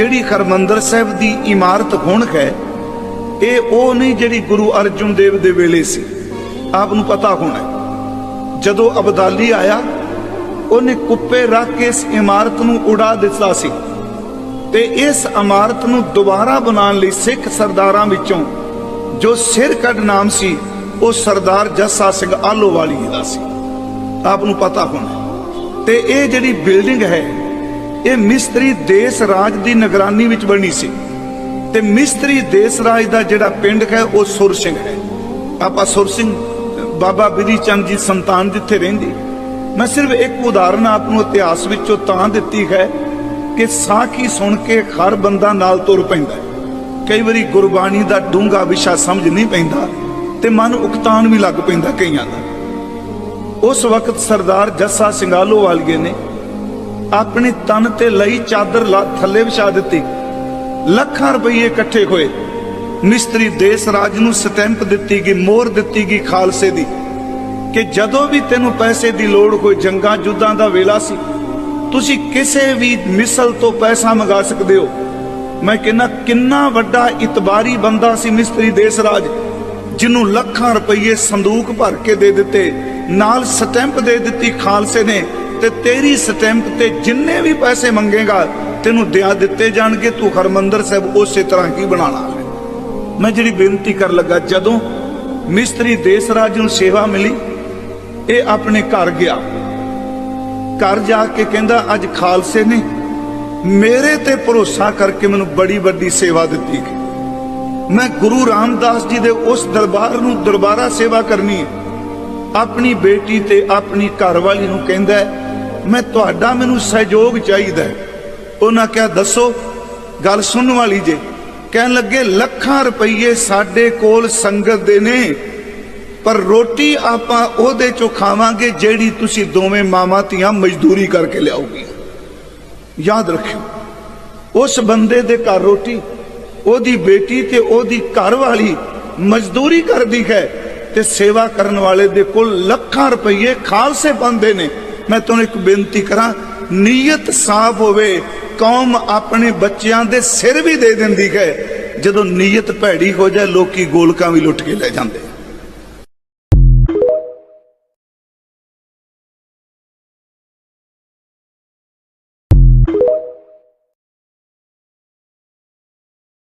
ਜਿਹੜੀ ਹਰਮੰਦਰ ਸਾਹਿਬ ਦੀ ਇਮਾਰਤ ਹੁਣ ਹੈ, ਇਹ ਉਹ ਨਹੀਂ ਜਿਹੜੀ ਗੁਰੂ ਅਰਜਨ ਦੇਵ ਦੇ ਵੇਲੇ ਸੀ। ਆਪ ਨੂੰ ਪਤਾ ਹੋਣਾ ਜਦੋਂ ਅਬਦਾਲੀ ਆਇਆ, ਉਹਨੇ ਕੁੱਪੇ ਰੱਖ ਕੇ ਇਸ ਇਮਾਰਤ ਨੂੰ ਉਡਾ ਦਿੱਤਾ ਸੀ ਤੇ ਇਸ ਇਮਾਰਤ ਨੂੰ ਦੁਬਾਰਾ ਬਣਾਉਣ ਲਈ ਸਿੱਖ ਸਰਦਾਰਾਂ ਵਿੱਚੋਂ ਜੋ ਸਿਰ ਕੱਢ ਨਾਮ ਸੀ, ਉਹ ਸਰਦਾਰ ਜੱਸਾ ਸਿੰਘ ਆਲੋਵਾਲੀ ਦਾ ਸੀ। ਆਪ ਨੂੰ ਪਤਾ ਹੋਣਾ ਤੇ ਇਹ ਜਿਹੜੀ ਬਿਲਡਿੰਗ ਹੈ ਇਹ ਮਿਸਤਰੀ ਦੇਸ ਰਾਜ ਦੀ ਨਿਗਰਾਨੀ ਵਿੱਚ ਬਣੀ ਸੀ। ਤੇ ਮਿਸਤਰੀ ਦੇਸ ਰਾਜ ਦਾ ਜਿਹੜਾ ਪਿੰਡ ਹੈ, ਉਹ ਸੁਰ ਸਿੰਘ ਹੈ। ਆਪਾਂ ਸੁਰ ਸਿੰਘ, ਬਾਬਾ ਬਿਧੀ ਚੰਦ ਜੀ ਸੰਤਾਨ ਜਿੱਥੇ ਰਹਿੰਦੀ। ਮੈਂ ਸਿਰਫ ਇੱਕ ਉਦਾਹਰਨ ਆਪ ਨੂੰ ਇਤਿਹਾਸ ਵਿੱਚੋਂ ਤਾਂ ਦਿੱਤੀ ਹੈ ਕਿ ਸਾਖੀ ਸੁਣ ਕੇ ਹਰ ਬੰਦਾ ਨਾਲ ਤੁਰ ਪੈਂਦਾ ਕਈ ਵਾਰੀ ਗੁਰਬਾਣੀ ਦਾ ਡੂੰਘਾ ਵਿਸ਼ਾ ਸਮਝ ਨਹੀਂ ਪੈਂਦਾ ਤੇ ਮਨ ਉਕਤਾਨ ਵੀ ਲੱਗ ਪੈਂਦਾ ਕਈਆਂ ਦਾ। ਉਸ ਵਕਤ ਸਰਦਾਰ ਜੱਸਾ ਸਿੰਘਾਲੋ ਵਾਲੀਏ ਨੇ ਆਪਣੇ ਤਨ ਤੇ ਲਈ ਚਾਦਰ ਥੱਲੇ ਵਿਛਾ ਦਿੱਤੀ। ਲੱਖਾਂ ਰੁਪਏ ਇਕੱਠੇ ਹੋਏ। ਮਿਸਤਰੀ ਦੇਸ ਰਾਜ ਨੂੰ ਸਟੈਂਪ ਦਿੱਤੀ ਗਈ, ਮੋਹਰ ਦਿੱਤੀ ਗਈ ਖਾਲਸੇ ਦੀ। ਕਿ ਜਦੋਂ ਵੀ ਤੈਨੂੰ ਪੈਸੇ ਦੀ ਲੋੜ ਕੋਈ ਜੰਗਾਂ ਜੁੱਦਾਂ ਦਾ ਵੇਲਾ ਸੀ, ਤੁਸੀਂ ਕਿਸੇ ਵੀ ਮਿਸਲ ਤੋਂ ਪੈਸਾ ਮੰਗਾ ਸਕਦੇ ਹੋ। ਮੈਂ ਕਹਿੰਦਾ, ਕਿੰਨਾ ਵੱਡਾ ਇਤਬਾਰੀ ਬੰਦਾ ਸੀ ਮਿਸਤਰੀ ਦੇਸ ਰਾਜ, ਜਿਹਨੂੰ ਲੱਖਾਂ ਰੁਪਏ ਸੰਦੂਕ ਭਰ ਕੇ ਦੇ ਦਿੱਤੇ, ਨਾਲ ਸਟੈਂਪ ਦੇ ਦਿੱਤੀ ਖਾਲਸੇ ਨੇ। ਤੇ ਤੇਰੀ ਸਟੈਂਪ ਤੇ ਜਿੰਨੇ ਵੀ ਪੈਸੇ ਮੰਗੇਗਾ, ਤੈਨੂੰ ਦਿਆ ਦਿੱਤੇ ਜਾਣਗੇ। ਤੂੰ ਹਰਮੰਦਰ ਸਾਹਿਬ ਉਸੇ ਤਰ੍ਹਾਂ ਕੀ ਬਣਾਣਾ ਹੈ ਮੈਂ ਜਿਹੜੀ ਬੇਨਤੀ ਕਰ ਲੱਗਾ, ਜਦੋਂ ਮਿਸਤਰੀ ਦੇਸ ਰਾਜ ਨੂੰ ਸੇਵਾ ਮਿਲੀ, ਇਹ ਆਪਣੇ ਘਰ ਗਿਆ। ਘਰ ਜਾ ਕੇ ਕਹਿੰਦਾ, ਅੱਜ ਖਾਲਸੇ ਨੇ ਮੇਰੇ ਤੇ ਭਰੋਸਾ ਕਰਕੇ ਮੈਨੂੰ ਬੜੀ ਵੱਡੀ ਸੇਵਾ ਦਿੱਤੀ ਹੈ। ਮੈਂ ਗੁਰੂ ਰਾਮਦਾਸ ਜੀ ਦੇ ਉਸ ਦਰਬਾਰ ਨੂੰ ਦਰਬਾਰਾ ਸੇਵਾ ਕਰਨੀ ਹੈ। ਆਪਣੀ ਬੇਟੀ ਤੇ ਆਪਣੀ ਘਰਵਾਲੀ ਨੂੰ ਕਹਿੰਦਾ ਮੈਂ ਤੁਹਾਡਾ ਮੈਨੂੰ ਸਹਿਯੋਗ ਚਾਹੀਦਾ ਉਹਨਾਂ ਕਿਹਾ, ਦੱਸੋ, ਗੱਲ ਸੁਣਨ ਵਾਲੀ ਜੇ। ਕਹਿਣ ਲੱਗੇ, ਲੱਖਾਂ ਰੁਪਏ ਸਾਡੇ ਕੋਲ ਸੰਗਤ ਦੇ ਨੇ, ਪਰ ਰੋਟੀ ਆਪਾਂ ਉਹਦੇ ਚੋਂ ਖਾਵਾਂਗੇ ਜਿਹੜੀ ਤੁਸੀਂ ਦੋਵੇਂ ਮਾਵਾਂ ਧੀਆਂ ਮਜ਼ਦੂਰੀ ਕਰਕੇ ਲਿਆਓਗੀ। ਯਾਦ ਰੱਖਿਓ, ਉਸ ਬੰਦੇ ਦੇ ਘਰ ਰੋਟੀ, ਉਹਦੀ ਬੇਟੀ ਤੇ ਉਹਦੀ ਘਰ ਵਾਲੀ ਮਜ਼ਦੂਰੀ ਕਰਦੀ ਹੈ ਤੇ ਸੇਵਾ ਕਰਨ ਵਾਲੇ ਦੇ ਕੋਲ ਲੱਖਾਂ ਰੁਪਏ ਖਾਲਸੇ ਬੰਦੇ ਨੇ। ਮੈਂ ਤੁਹਾਨੂੰ ਇੱਕ ਬੇਨਤੀ ਕਰਾਂ, ਨੀਅਤ ਸਾਫ਼ ਹੋਵੇ, ਕੌਮ ਆਪਣੇ ਬੱਚਿਆਂ ਦੇ ਸਿਰ ਵੀ ਦੇ ਦਿੰਦੀ ਹੈ। ਜਦੋਂ ਨੀਅਤ ਭੈੜੀ ਹੋ ਜਾਏ, ਲੋਕੀ ਗੋਲਕਾਂ ਵੀ ਲੁੱਟ ਕੇ ਲੈ ਜਾਂਦੇ।